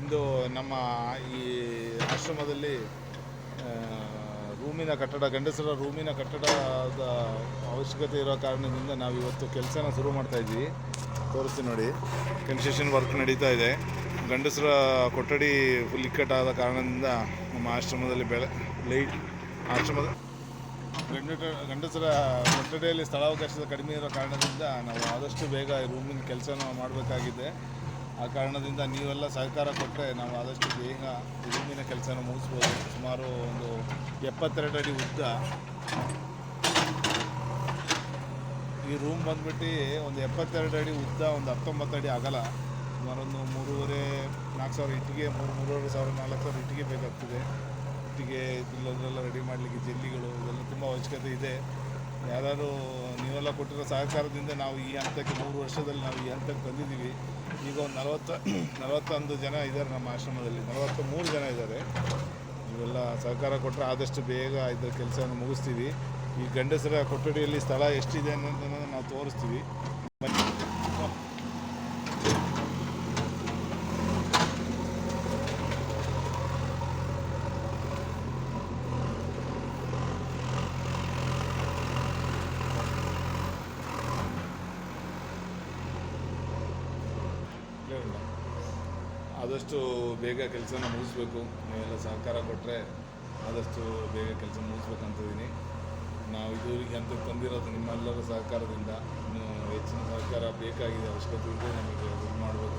ಇಂದು ನಮ್ಮ ಈ ಆಶ್ರಮದಲ್ಲಿ ರೂಮಿನ ಕಟ್ಟಡ, ಗಂಡಸರ ರೂಮಿನ ಕಟ್ಟಡದ ಅವಶ್ಯಕತೆ ಇರೋ ಕಾರಣದಿಂದ ನಾವು ಇವತ್ತು ಕೆಲಸನ ಶುರು ಮಾಡ್ತಾ ಇದ್ದೀವಿ. ತೋರಿಸ್ತೀವಿ ನೋಡಿ. ಕನ್ಸ್ಟ್ರಕ್ಷನ್ ವರ್ಕ್ ನಡೀತಾ ಇದೆ. ಗಂಡಸರ ಕೊಠಡಿ ಫುಲ್ ಇಕ್ಕಟ್ಟಾದ ಕಾರಣದಿಂದ ನಮ್ಮ ಆಶ್ರಮದಲ್ಲಿ ಬೆಳೆ, ಲೈಟ್ ಆಶ್ರಮದ ಗಂಡ ಗಂಡಸರ ಕೊಠಡಿಯಲ್ಲಿ ಸ್ಥಳಾವಕಾಶದ ಕಡಿಮೆ ಇರೋ ಕಾರಣದಿಂದ ನಾವು ಆದಷ್ಟು ಬೇಗ ಈ ರೂಮಿನ ಕೆಲಸನ ಮಾಡಬೇಕಾಗಿದೆ. ಆ ಕಾರಣದಿಂದ ನೀವೆಲ್ಲ ಸಹಕಾರ ಕೊಟ್ಟರೆ ನಾವು ಆದಷ್ಟು ಬೇಗ ಹಿಂದಿನ ಕೆಲಸನ ಮುಗಿಸ್ಬೋದು. ಸುಮಾರು ಒಂದು ಎಪ್ಪತ್ತೆರಡು ಅಡಿ ಉದ್ದ. ಈ ರೂಮ್ ಬಂದ್ಬಿಟ್ಟು ಒಂದು ಎಪ್ಪತ್ತೆರಡು ಅಡಿ ಉದ್ದ, ಒಂದು ಹತ್ತೊಂಬತ್ತು ಅಡಿ ಅಗಲ. ಸುಮಾರೊಂದು ಮೂರುವರೆ, ನಾಲ್ಕು ಸಾವಿರ ಇಟ್ಟಿಗೆ, ಮೂರು, ಮೂರುವರೆ ಸಾವಿರ, ನಾಲ್ಕು ಸಾವಿರ ಇಟ್ಟಿಗೆ ಬೇಕಾಗ್ತದೆ. ಇಟ್ಟಿಗೆ ಇಲ್ಲದೆಲ್ಲ ರೆಡಿ ಮಾಡಲಿಕ್ಕೆ ಜಲ್ಲಿಗಳು, ಇದೆಲ್ಲ ತುಂಬ ಅವಶ್ಯಕತೆ ಇದೆ. ಯಾರು ನೀವೆಲ್ಲ ಕೊಟ್ಟಿರೋ ಸಹಕಾರದಿಂದ ನಾವು ಈ ಹಂತಕ್ಕೆ ಮೂರು ವರ್ಷದಲ್ಲಿ ನಾವು ಈ ಹಂತಕ್ಕೆ ಬಂದಿದ್ದೀವಿ. ಈಗ ಒಂದು ನಲವತ್ತ, ನಲವತ್ತೊಂದು ಜನ ಇದ್ದಾರೆ ನಮ್ಮ ಆಶ್ರಮದಲ್ಲಿ. ನಲವತ್ತ ಮೂರು ಜನ ಇದ್ದಾರೆ. ನೀವೆಲ್ಲ ಸಹಕಾರ ಕೊಟ್ಟರೆ ಆದಷ್ಟು ಬೇಗ ಇದರ ಕೆಲಸವನ್ನು ಮುಗಿಸ್ತೀವಿ. ಈ ಗಂಡಸರ ಕೊಠಡಿಯಲ್ಲಿ ಸ್ಥಳ ಎಷ್ಟಿದೆ ಅನ್ನೋದನ್ನು ನಾವು ತೋರಿಸ್ತೀವಿ. ಆದಷ್ಟು ಬೇಗ ಕೆಲಸನ ಮುಗಿಸ್ಬೇಕು ನೀವೆಲ್ಲ ಸಹಕಾರ ಕೊಟ್ಟರೆ ಆದಷ್ಟು ಬೇಗ ಕೆಲಸ ಮುಗಿಸ್ಬೇಕಂತಿದ್ದೀನಿ ನಾವು ಇದುವರೆಗೆ ಅಂತ ಬಂದಿರೋದು ನಿಮ್ಮೆಲ್ಲರ ಸಹಕಾರದಿಂದ, ಇನ್ನೂ ಹೆಚ್ಚಿನ ಸಹಕಾರ ಬೇಕಾಗಿದೆ, ಅವಶ್ಯಕತೆ ಇದೆ, ನಮಗೆ ಇದು ಮಾಡಬೇಕು